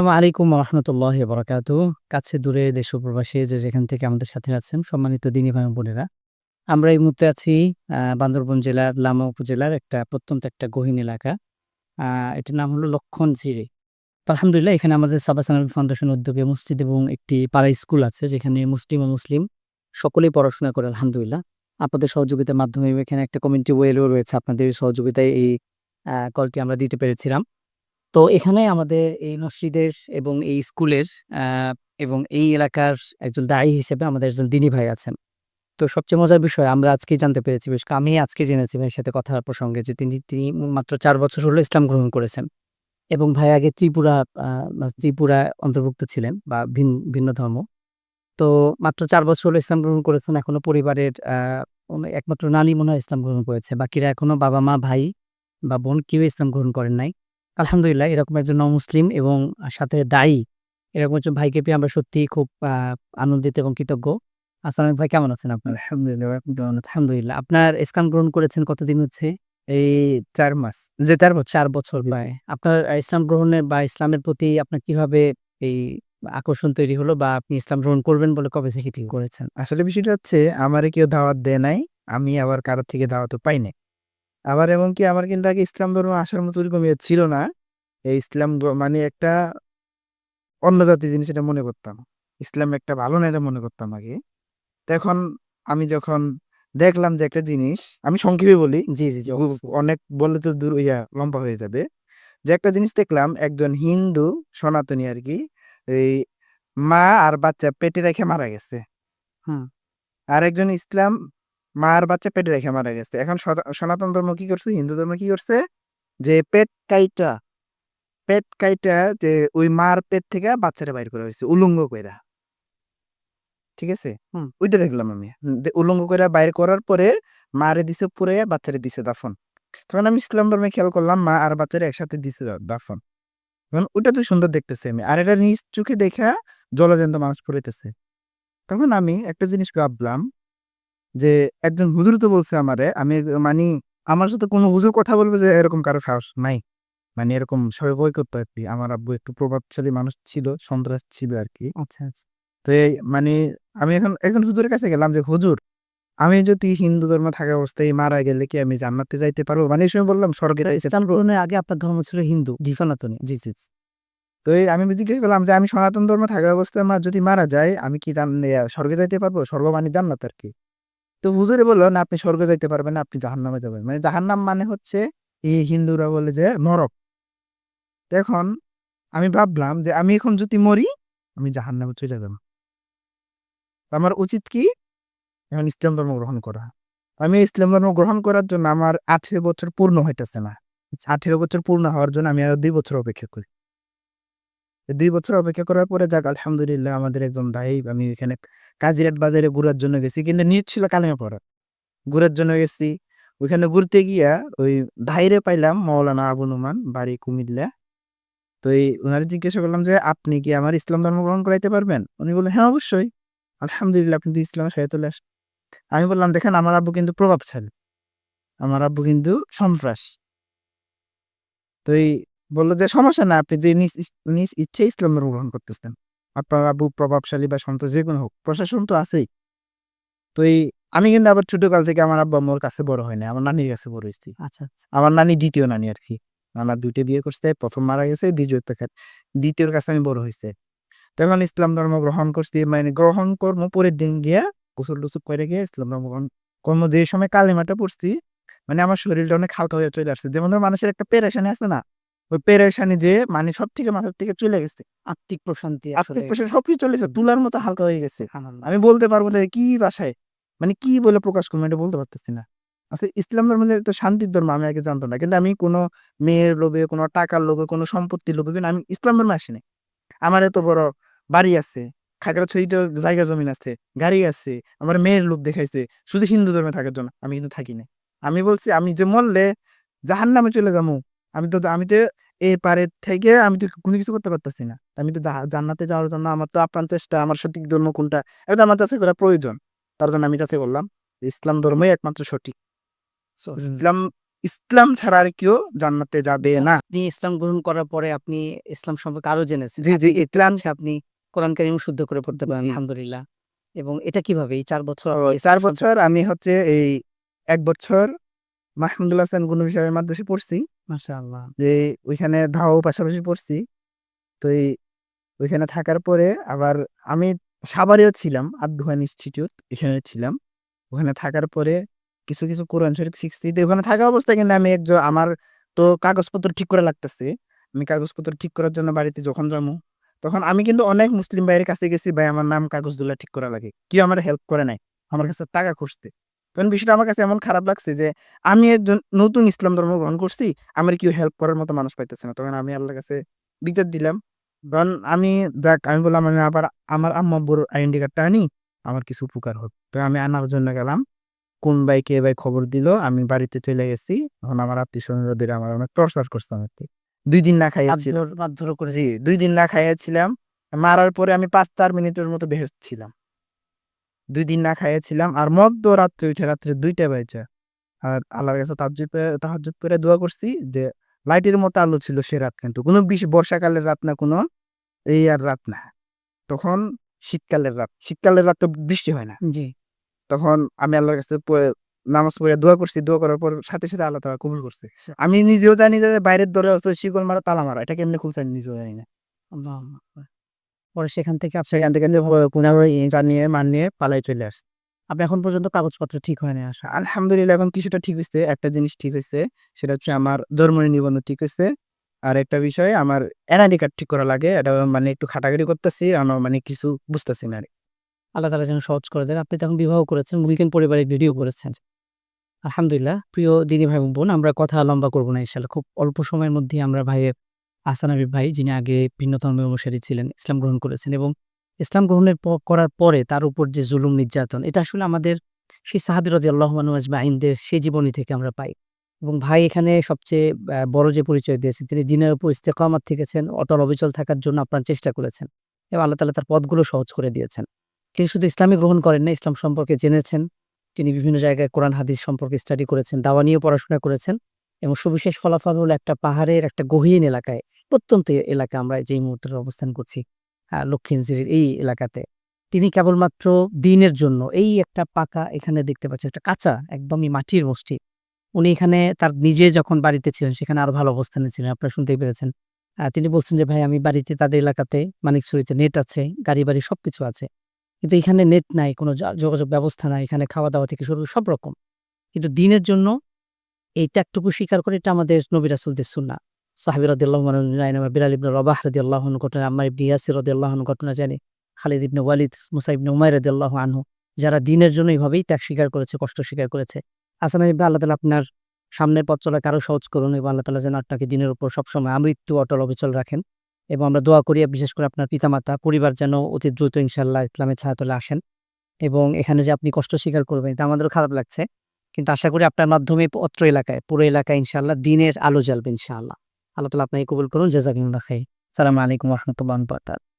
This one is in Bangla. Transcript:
আসসালামু আলাইকুম রহমতুল্লাহ বরাকাত কাছে দূরে দেশ ও প্রবাসী যে যেখান থেকে আমাদের সাথে আছেন, সম্মানিত দিনী ভাই বোনেরা, আমরা এই মুহূর্তে আছি বান্দরবন জেলার লামা উপজেলার একটা প্রত্যন্ত একটা গহীন এলাকা। এটার নাম হলো লক্ষণ ঝিরে আলহামদুলিল্লাহ, এখানে আমাদের সাবাসানাবি ফাউন্ডেশন উদ্যোগে মসজিদ এবং একটি পাড়া স্কুল আছে, যেখানে মুসলিম ও মুসলিম সকলেই পড়াশোনা করে, আলহামদুলিল্লাহ। আপনাদের সহযোগিতার মাধ্যমে এখানে একটা কমিউনিটি ওয়েলও রয়েছে। আপনাদের সহযোগিতায় এই কলটি আমরা দিতে পেরেছিলাম। তো এখানে আমাদের এই মসজিদের এবং এই স্কুলের এবং এই এলাকার একজন দায়ী হিসেবে আমাদের একজন দিনী ভাই আছেন। তো সবচেয়ে মজার বিষয়, আমরা আজকেই জানতে পেরেছি, বেশ আমি আজকে জেনেছি ভাইয়ের সাথে কথা প্রসঙ্গে যে তিনি তিনি মাত্র চার বছর হলো ইসলাম গ্রহণ করেছেন। এবং ভাই আগে ত্রিপুরা মানে ত্রিপুরা অন্তর্ভুক্ত ছিলেন বা ভিন্ন ভিন্ন ধর্ম। তো মাত্র চার বছর হলো ইসলাম গ্রহণ করেছেন, এখনও পরিবারের একমাত্র নানি মনে হয় ইসলাম গ্রহণ করেছে। বাকিরা এখনও বাবা মা ভাই বা বোন কেউ ইসলাম গ্রহণ করেন নাই। আলহামদুলিল্লাহ এরকম একজন ন মুসলিম এবং সাথে দায়ী এরকম একজন ভাইকে পেয়ে আমরা সত্যি খুব আনন্দিত এবং কৃতজ্ঞ। আসসালাম ভাই কেমন আছেন আপনার? আলহামদুলিল্লাহ আলহামদুলিল্লাহ আপনার ইসলাম গ্রহণ করেছেন কতদিন হচ্ছে? এই চার মাস। যে চার বছর। চার বছর প্রায় আপনার ইসলাম গ্রহণের বা ইসলামের প্রতি আপনার কীভাবে এই আকর্ষণ তৈরি হলো বা আপনি ইসলাম গ্রহণ করবেন বলে কবে থেকে ঠিক করেছেন? আসলে বিষয়টা হচ্ছে আমারে কেউ দাওয়াত দেয় নাই আমি আবার কারোর থেকে দাওয়াতও পাই নাই। আবার এমনকি আমার কিন্তু আগে ইসলাম ধর্ম আসার মতো ওরকম ইয়ে ছিল না। এই ইসলাম মানে একটা অন্য জাতি জিনিস এটা মনে করতাম। ইসলাম একটা ভালো না এটা মনে করতাম আগে। তো এখন আমি যখন দেখলাম যে একটা জিনিস, আমি সংক্ষেপে বলি, জি জি জি অনেক বললে তো দূর ইয়া লম্বা হয়ে যাবে। যে একটা জিনিস দেখলাম, একজন হিন্দু সনাতনী আর কি, এই মা আর বাচ্চা পেটে রেখে মারা গেছে। হুম। আর একজন ইসলাম মা আর বাচ্চা পেটে রেখে মারা গেছে। এখন সনাতন ধর্ম কি করছে? হিন্দু ধর্ম কি করছে? যে পেট কাইটা পেট কাইটা যে ওই মার পেট থেকে বাচ্চাটা বাইর করা হয়েছে, উলঙ্গ কইরা। ঠিক আছে? হুম। ওইটা দেখলাম আমি। উলঙ্গ কইরা বাইর করার পরে মারে দিছে পুরে বাচ্চারে দিছে দাফন। তখন আমি ইসলাম ধর্মে খেয়াল করলাম, মা আর বাচ্চারা একসাথে দিছে দাফন। তখন ওইটা তো সুন্দর দেখতেছে আমি। আর এটা নিজ চোখে দেখা জলজন্ত মানুষ পড়িতেছে তখন আমি একটা জিনিস ভাবলাম যে একজন হুজুর তো বলছে আমারে আমি মানে আমার সাথে কোনো হুজুর কথা বলবে যে এরকম কারও সাহস নাই। মানে এরকম সবাই ভয় করতো আর কি আমার আব্বু একটু প্রভাবশালী মানুষ ছিল সন্ত্রাস ছিল আর কি আচ্ছা আচ্ছা। তো এই মানে আমি এখন একজন হুজুরের কাছে গেলাম যে হুজুর আমি যদি হিন্দু ধর্ম থাকা অবস্থায় মারা গেলে কি আমি জান্নাতে যাইতে পারব? মানে এই সময় বললাম স্বর্গে ইসলাম গ্রহণের আগে আপনার ধর্ম ছিল হিন্দু জি সনাতনী জি জি। তো এই আমি জিজ্ঞেস করলাম যে আমি সনাতন ধর্ম থাকা অবস্থায় মা যদি মারা যায় আমি কি জান স্বর্গে যাইতে পারব? স্বর্গ মানে জান্নাত আর কি তো হুজুরে বলল, না, আপনি স্বর্গে যাইতে পারবেন না, আপনি জাহান্নামে যাবেন। মানে জাহান্নাম মানে হচ্ছে, এই হিন্দুরা বলে যে নরক। এখন আমি ভাবলাম যে আমি এখন যদি মরি, আমি জাহান্নামে চলে যাব। আমার উচিত কি? এখন ইসলাম ধর্ম গ্রহণ করা। আমি ইসলাম ধর্ম গ্রহণ করার জন্য আমার আঠেরো বছর পূর্ণ হইতেছে না। আঠেরো বছর পূর্ণ হওয়ার জন্য আমি আরও দুই বছর অপেক্ষা করি। দুই বছর অপেক্ষা করার পরে যাক, আলহামদুলিল্লাহ আমাদের একজন ভাই, আমি এখানে কাজিরাট বাজারে ঘুরার জন্য গেছি, কিন্তু নিজ ছিল কালেমা পড়া। ঘুরার জন্য গেছি। ওইখানে ঘুরতে গিয়া ওই ভাইরে পাইলাম মৌলানা আবু নুমান, বাড়ি কুমিল্লা। তো এই ওনারে জিজ্ঞাসা করলাম যে, আপনি কি আমার ইসলাম ধর্ম গ্রহণ করাইতে পারবেন? উনি বললেন হ্যাঁ অবশ্যই। আলহামদুলিল্লাহ, আপনি তো ইসলামের সাথে চলে আসেন আমি বললাম, দেখেন, আমার আব্বু কিন্তু প্রভাবশালী। আমার আব্বু কিন্তু সন্ত্রাস। তো এই বলল যে সমস্যা না আপনি যে নিজ নিজ ইচ্ছে ইসলাম ধর্ম গ্রহণ করতেছেন। আপনার আব্বু প্রভাবশালী বা সন্ত্রাস যে কোনো হোক প্রশাসন তো আছেই। তো এই আমি কিন্তু আবার ছোটকাল থেকে আমার আব্বা মোর কাছে বড় হয় না আমার নানির কাছে বড় হয়েছি। আচ্ছা আচ্ছা। আমার নানি দ্বিতীয় নানি আর কি। আমার দুইটা বিয়ে করছে প্রথম মারা গেছে দ্বিতীয় দ্বিতীয়র কাছে আমি বড় হয়েছে। তখন ইসলাম ধর্ম গ্রহণ করছি মানে গ্রহণ কর্ম পরের দিন গিয়া গোসল টুসুল করে গিয়ে ইসলাম ধর্ম গ্রহণ কর্ম যে সময় কালিমাটা পড়ছি মানে আমার শরীরটা অনেক হালকা হয়ে চলে আসছে। যেমন ধর মানুষের একটা পেরেশানি আছে না ওই পেরেশানি যে মানে সব থেকে মাথার থেকে চলে গেছে। আত্মিক প্রশান্তি আত্মিক পেশা সবকিছু চলে গেছে তুলার মতো হালকা হয়ে গেছে। আমি বলতে পারব না কি ভাষায় মানে কি বলে প্রকাশ করব এটা বলতে পারতেছি না। আচ্ছা ইসলাম ধর্ম তো শান্তির ধর্ম আমি আগে জানতাম না কিন্তু আমি কোনো মেয়ের লোভে কোনো টাকার লোভে কোনো সম্পত্তির লোভে কিন্তু আমি ইসলাম ধর্মে আসিনি আমার এত বড় বাড়ি আছে খাগড়াছড়িতে জায়গা জমিন আছে গাড়ি আছে আমার মেয়ের লোভ দেখাইছে শুধু হিন্দু ধর্মে থাকার জন্য আমি কিন্তু থাকি না আমি বলছি আমি যে মরলে জাহান নামে চলে যাব আমি তো আমি তো এই পারে থেকে আমি তো কোনো কিছু করতে পারতেছি না। আমি তো জান্নাতে যাওয়ার জন্য আমার তো আপ্রাণ চেষ্টা আমার সঠিক ধর্ম কোনটা এটা তো আমার কাছে করা প্রয়োজন। তার জন্য আমি যাচাই করলাম ইসলাম ধর্মই একমাত্র সঠিক। ইসলাম ইসলাম ছাড়া আর কেউ জান্নাতে যাবে না। আপনি ইসলাম গ্রহণ করার পরে আপনি ইসলাম সম্পর্কে আরও জেনেছেন। জি জি আপনি ইসলাম আপনি কোরআন কারিম শুদ্ধ করে পড়তে পারেন। আলহামদুলিল্লাহ। এবং এটা কীভাবে? এই চার বছর চার বছর আমি হচ্ছে এই এক বছর মাহমুদুল্লাহ হাসান গুনু সাহেবের মাদ্রাসে পড়ছি। মাশাআল্লাহ। যে ওইখানে ধাও পাশাপাশি পড়ছি। তো এই ওইখানে থাকার পরে আবার আমি সাভারেও ছিলাম আব্দুহান ইনস্টিটিউট এখানে ছিলাম। ওখানে থাকার পরে কিছু কিছু কোরআন শরীফ ওখানে থাকা অবস্থায় কিন্তু আমি একজন আমার তো কাগজপত্র ঠিক করে লাগতেছে। আমি কাগজপত্র ঠিক করার জন্য বাড়িতে যখন যাব তখন আমি কিন্তু অনেক মুসলিম ভাইয়ের কাছে গেছি ভাই আমার নাম কাগজগুলো ঠিক করা লাগে। কেউ আমার হেল্প করে নাই। আমার কাছে টাকা খুঁজতে। তখন বিষয়টা আমার কাছে এমন খারাপ লাগছে যে আমি একজন নতুন ইসলাম ধর্ম গ্রহণ করছি আমার কেউ হেল্প করার মতো মানুষ পাইতেছে না। তখন আমি আল্লাহর কাছে বিকট দিলাম। কারণ আমি যাক আমি বললাম আমি আবার আমার আম্মা আব্বুর আইডেন্টি কার্ডটা আনি আমার কিছু উপকার হোক। তো আমি আনার জন্য গেলাম। কোন ভাই কে ভাই খবর দিল আমি বাড়িতে চলে গেছি। তখন আমার আত্মীয় স্বজনরা আমার অনেক টর্চার করছে আমাকে। দুই দিন না খাইয়াছিল দুই দিন না খাইয়াছিলাম। মারার পরে আমি পাঁচ চার মিনিটের মতো বেহেস ছিলাম দুই দিন না খাইয়েছিলাম। আর মধ্য রাত্রে উঠে রাত্রে দুইটা বাজে আর আল্লাহর কাছে তাহাজ্জুদ পড়ে- করে দোয়া করছি যে লাইটের মতো আলো ছিল সে রাত কিন্তু। কোনো বিশ বর্ষাকালের রাত না কোনো এই আর রাত না। তখন শীতকালের রাত। শীতকালের রাত তো বৃষ্টি হয় না। জি। তখন আমি আল্লাহর কাছে নামাজ পড়ে দোয়া করছি। দোয়া করার পর সাথে সাথে আল্লাহ তালা কবুল করছে। আমি নিজেও জানি যে বাইরের দরে শিকল মারা তালা মারা এটা কেমনি খুলছে আমি নিজেও জানি না। পরে সেখান থেকে সেখান থেকে পুনরায় জানিয়ে মানিয়ে পালাই চলে আসছে আপনি এখন পর্যন্ত কাগজপত্র ঠিক হয়নি আসা আলহামদুলিল্লাহ এখন কিছুটা ঠিক হয়েছে একটা জিনিস ঠিক হয়েছে সেটা হচ্ছে আমার ধর্ম নিবন্ধন ঠিক হয়েছে আর একটা বিষয় আমার এনআইডি কার্ড ঠিক করা লাগে এটা মানে একটু খাটাখাটি করতেছি আমার মানে কিছু বুঝতেছি না আর আল্লাহ তালা যেন সহজ করে দেন। আপনি তখন বিবাহ করেছেন মুলকেন পরিবারের ভিডিও করেছেন। আলহামদুলিল্লাহ প্রিয় দিদি ভাই বোন আমরা কথা লম্বা করব না ইনশাল্লাহ খুব অল্প সময়ের মধ্যে আমরা ভাইয়ের আসান হাবিব ভাই, যিনি আগে ভিন্ন ধর্মের অনুসারী ছিলেন, ইসলাম গ্রহণ করেছেন এবং ইসলাম গ্রহণের করার পরে তার উপর যে জুলুম নির্যাতন, এটা আসলে আমাদের সেই সাহাবির রদি আল্লাহ আজমাইনদের সেই জীবনী থেকে আমরা পাই। এবং ভাই এখানে সবচেয়ে বড় যে পরিচয় দিয়েছেন, তিনি দিনের উপর ইস্তেকামাত থেকেছেন, অটল অবিচল থাকার জন্য আপনার চেষ্টা করেছেন এবং আল্লাহ তালা তার পদগুলো সহজ করে দিয়েছেন। তিনি শুধু ইসলামী গ্রহণ করেন না ইসলাম সম্পর্কে জেনেছেন। তিনি বিভিন্ন জায়গায় কোরআন, হাদিস সম্পর্কে স্টাডি করেছেন, দাওয়া নিয়ে পড়াশোনা করেছেন। এবং সুবিশেষ ফলাফল হলো একটা পাহাড়ের একটা গহীন এলাকায়। প্রত্যন্ত এলাকা আমরা যেই মুহূর্তে অবস্থান করছি আহ, লক্ষিণঝিরির এই এলাকাতে। তিনি কেবলমাত্র দিনের জন্য এই একটা পাকা এখানে দেখতে পাচ্ছেন একটা কাঁচা একদমই মাটির মসজিদ। উনি এখানে তার নিজে যখন বাড়িতে ছিলেন সেখানে আরও ভালো অবস্থানে ছিলেন আপনারা শুনতেই পেরেছেন। তিনি বলছেন যে ভাই আমি বাড়িতে তাদের এলাকাতে মানিকছড়িতে নেট আছে গাড়ি বাড়ি সবকিছু আছে। কিন্তু এখানে নেট নাই কোনো যোগাযোগ ব্যবস্থা নাই এখানে খাওয়া দাওয়া থেকে শুরু সব রকম। কিন্তু দিনের জন্য এই ত্যাগটুকু স্বীকার করে, এটা আমাদের নবী রাসুলদের সুন্না সাহাবি রদি জানি আমরা বিলাল ইবনে রবাহ ঘটনা আম্মার ইবনে ইয়াসির রদি আল্লাহ ঘটনা জানি, খালিদ ইবনে ওয়ালিদ, মুসা ইবনে উমাই রদি আল্লাহ আনহু, যারা দিনের জন্য এইভাবেই ত্যাগ স্বীকার করেছে, কষ্ট স্বীকার করেছে। আসান আল্লাহ তালা আপনার সামনের পথ চলাকে আরও সহজ করুন এবং আল্লাহ তালা যেন আপনাকে দিনের উপর সবসময় আমৃত্যু, অটল অবিচল রাখেন এবং আমরা দোয়া করি, বিশেষ করে আপনার পিতামাতা, পরিবার যেন অতি দ্রুত ইনশাল্লাহ ইসলামের ছায়াতলে আসেন এবং এখানে যে আপনি কষ্ট স্বীকার করবেন, এটা আমাদেরও খারাপ লাগছে। কিন্তু আশা করি আপনার মাধ্যমে অত্র এলাকায়, পুরো এলাকায় ইনশাআল্লাহ দিনের আলো জ্বালবে ইনশাআল্লাহ। আল্লাহ তালা আপনাকে কবুল করুন জাজাকিল্লাহ খাই সালাম আলাইকুম রহমতুল্লাহ